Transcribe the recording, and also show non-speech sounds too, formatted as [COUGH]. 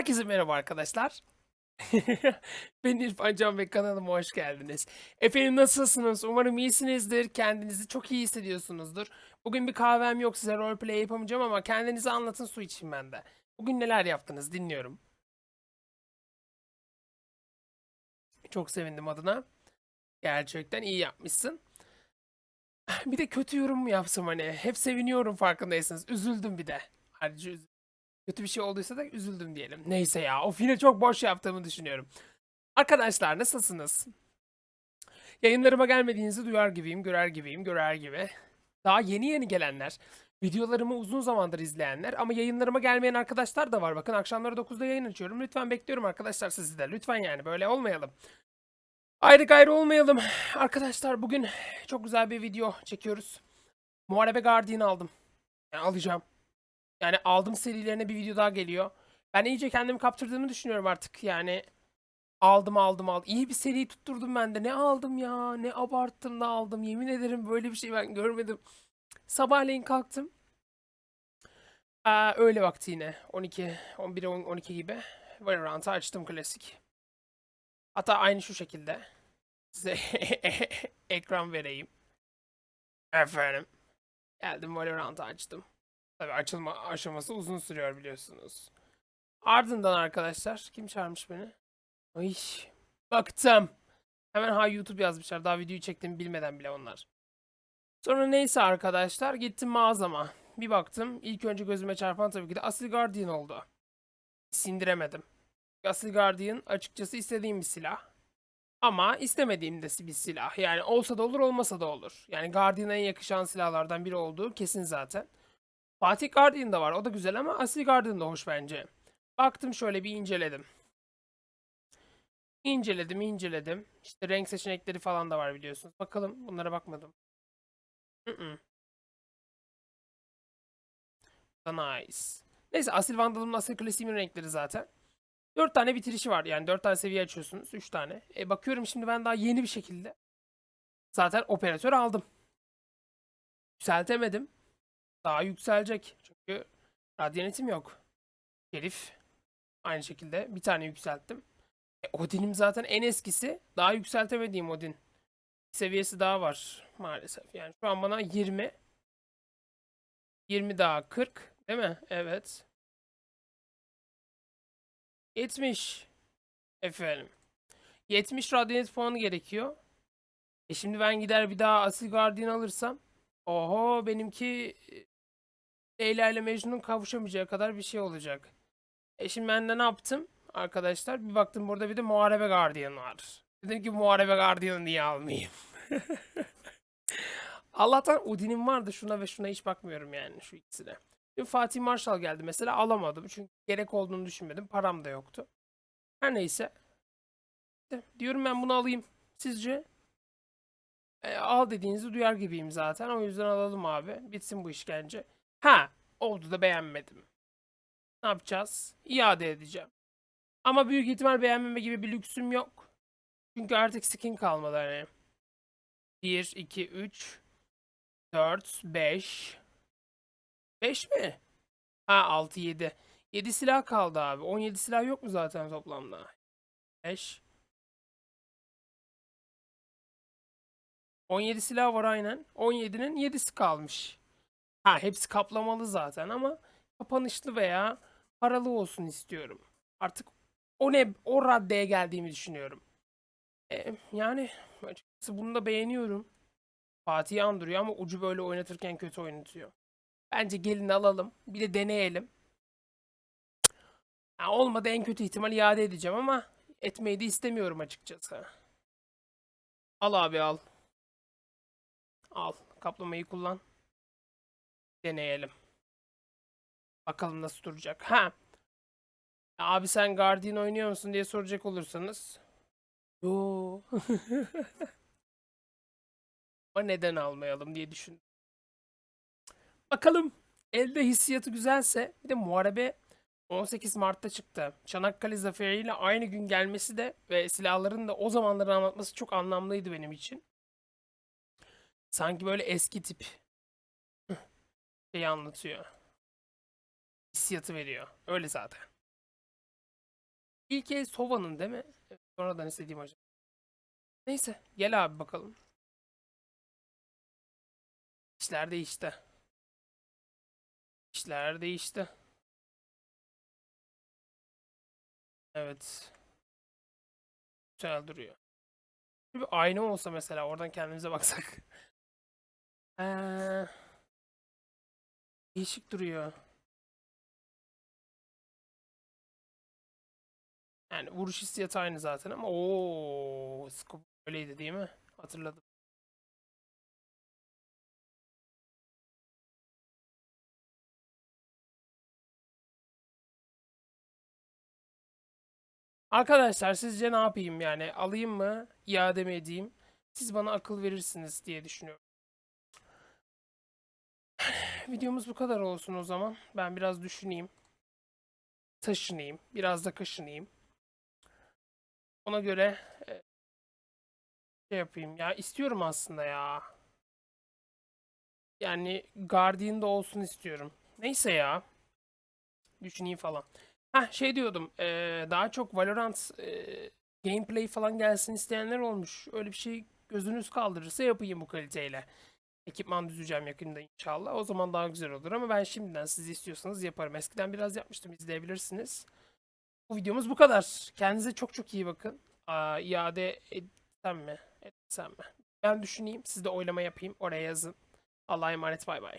Herkese merhaba arkadaşlar. [LAUGHS] Ben İrfan Can ve kanalıma hoş geldiniz. Efendim nasılsınız? Umarım iyisinizdir. Kendinizi çok iyi hissediyorsunuzdur. Bugün bir kahvem yok size roleplay yapamayacağım ama kendinizi anlatın su içeyim ben de. Bugün neler yaptınız dinliyorum. Çok sevindim adına. Gerçekten iyi yapmışsın. Bir de kötü yorum mu yapsam hani? Hep seviniyorum farkındaysanız. Üzüldüm bir de. Ayrıca Kötü bir şey olduysa da üzüldüm diyelim. Neyse ya. Of yine çok boş yaptığımı düşünüyorum. Arkadaşlar nasılsınız? Yayınlarıma gelmediğinizi duyar gibiyim, görer gibiyim, görer gibi. Daha yeni yeni gelenler, videolarımı uzun zamandır izleyenler ama yayınlarıma gelmeyen arkadaşlar da var. Bakın akşamları 9'da yayın açıyorum. Lütfen bekliyorum arkadaşlar sizi de. Lütfen yani böyle olmayalım. Ayrı gayrı olmayalım. Arkadaşlar bugün çok güzel bir video çekiyoruz. Muharebe Guardian aldım. Yani alacağım. Yani aldım serilerine bir video daha geliyor. Ben iyice kendimi kaptırdığımı düşünüyorum artık. Yani aldım aldım aldım. İyi bir seri tutturdum ben de. Ne aldım ya? Ne abarttım da aldım. Yemin ederim böyle bir şey ben görmedim. Sabahleyin kalktım. Aa, öğle vakti yine. 12, 11, 10, 12 gibi. Valorant'ı açtım klasik. Hatta aynı şu şekilde. Size [LAUGHS] ekran vereyim. Efendim. Geldim Valorant'ı açtım. Tabii açılma aşaması uzun sürüyor biliyorsunuz. Ardından arkadaşlar kim çağırmış beni? Ay baktım. Hemen ha YouTube yazmışlar. Daha videoyu çektiğimi bilmeden bile onlar. Sonra neyse arkadaşlar gittim mağazama. Bir baktım. İlk önce gözüme çarpan tabii ki de Asil Guardian oldu. Sindiremedim. Asil Guardian açıkçası istediğim bir silah. Ama istemediğim de bir silah. Yani olsa da olur olmasa da olur. Yani Guardian'a yakışan silahlardan biri olduğu kesin zaten. Fatih Guardian da var. O da güzel ama Asil Guardian da hoş bence. Baktım şöyle bir inceledim. İnceledim, inceledim. İşte renk seçenekleri falan da var biliyorsunuz. Bakalım bunlara bakmadım. Hı-hı. Nice. Neyse Asil Vandal'ın Asil Klasiğimin renkleri zaten. 4 tane bitirişi var. Yani 4 tane seviye açıyorsunuz. 3 tane. E bakıyorum şimdi ben daha yeni bir şekilde. Zaten operatör aldım. Yükseltemedim. Daha yükselecek. Çünkü radyanetim yok. Şerif. Aynı şekilde bir tane yükselttim. E, Odin'im zaten en eskisi. Daha yükseltemediğim Odin. Seviyesi daha var maalesef. Yani şu an bana 20. 20 daha 40. Değil mi? Evet. 70. Efendim. 70 radyanet puanı gerekiyor. E şimdi ben gider bir daha Asil Guardian alırsam. Oho benimki Leyla ile Mecnun'un kavuşamayacağı kadar bir şey olacak. E şimdi ben de ne yaptım arkadaşlar? Bir baktım burada bir de Muharebe Guardian var. Dedim ki Muharebe Guardian'ı niye almayayım? [LAUGHS] Allah'tan Odin'im vardı şuna ve şuna hiç bakmıyorum yani şu ikisine. Dün Fatih Marshall geldi mesela alamadım çünkü gerek olduğunu düşünmedim param da yoktu. Her neyse. Diyorum ben bunu alayım. Sizce? E, al dediğinizi duyar gibiyim zaten. O yüzden alalım abi. Bitsin bu işkence. Ha, oldu da beğenmedim. Ne yapacağız? İade edeceğim. Ama büyük ihtimal beğenmeme gibi bir lüksüm yok. Çünkü artık skin kalmadı hani. 1, 2, 3, 4, 5. 5 mi? Ha 6, 7. 7 silah kaldı abi. 17 silah yok mu zaten toplamda? 5. 17 silah var aynen. 17'nin 7'si kalmış. Ha hepsi kaplamalı zaten ama kapanışlı veya paralı olsun istiyorum. Artık o ne o raddeye geldiğimi düşünüyorum. E, yani açıkçası bunu da beğeniyorum. Fatih'i andırıyor ama ucu böyle oynatırken kötü oynatıyor. Bence gelin alalım. Bir de deneyelim. Ha, olmadı en kötü ihtimal iade edeceğim ama etmeyi de istemiyorum açıkçası. Al abi al. Al. Kaplamayı kullan. Deneyelim. Bakalım nasıl duracak. Ha. Abi sen Guardian oynuyor musun diye soracak olursanız. Yo. [LAUGHS] Ama neden almayalım diye düşündüm. Bakalım. Elde hissiyatı güzelse bir de muharebe 18 Mart'ta çıktı. Çanakkale zaferiyle aynı gün gelmesi de ve silahların da o zamanları anlatması çok anlamlıydı benim için. Sanki böyle eski tip şeyi anlatıyor. Hissiyatı veriyor. Öyle zaten. İlk el Sova'nın değil mi? Evet, Sonradan istediğim hocam. Neyse gel abi bakalım. İşler değişti. İşler değişti. Evet. Güzel duruyor. Bir ayna olsa mesela oradan kendimize baksak. [LAUGHS] Ee, değişik duruyor. Yani vuruş hissiyatı aynı zaten ama o scope öyleydi değil mi? Hatırladım. Arkadaşlar sizce ne yapayım yani? Alayım mı? iade mi edeyim? Siz bana akıl verirsiniz diye düşünüyorum. Videomuz bu kadar olsun o zaman. Ben biraz düşüneyim. Taşınayım. Biraz da kaşınayım. Ona göre e, şey yapayım. Ya istiyorum aslında ya. Yani Guardian'da olsun istiyorum. Neyse ya. Düşüneyim falan. Heh şey diyordum. eee, daha çok Valorant eee, gameplay falan gelsin isteyenler olmuş. Öyle bir şey gözünüz kaldırırsa yapayım bu kaliteyle. Ekipman düzeceğim yakında inşallah. O zaman daha güzel olur ama ben şimdiden siz istiyorsanız yaparım. Eskiden biraz yapmıştım izleyebilirsiniz. Bu videomuz bu kadar. Kendinize çok çok iyi bakın. Aa, iade etsem mi? Etsem mi? Ben düşüneyim. Siz de oylama yapayım. Oraya yazın. Allah'a emanet bay bay.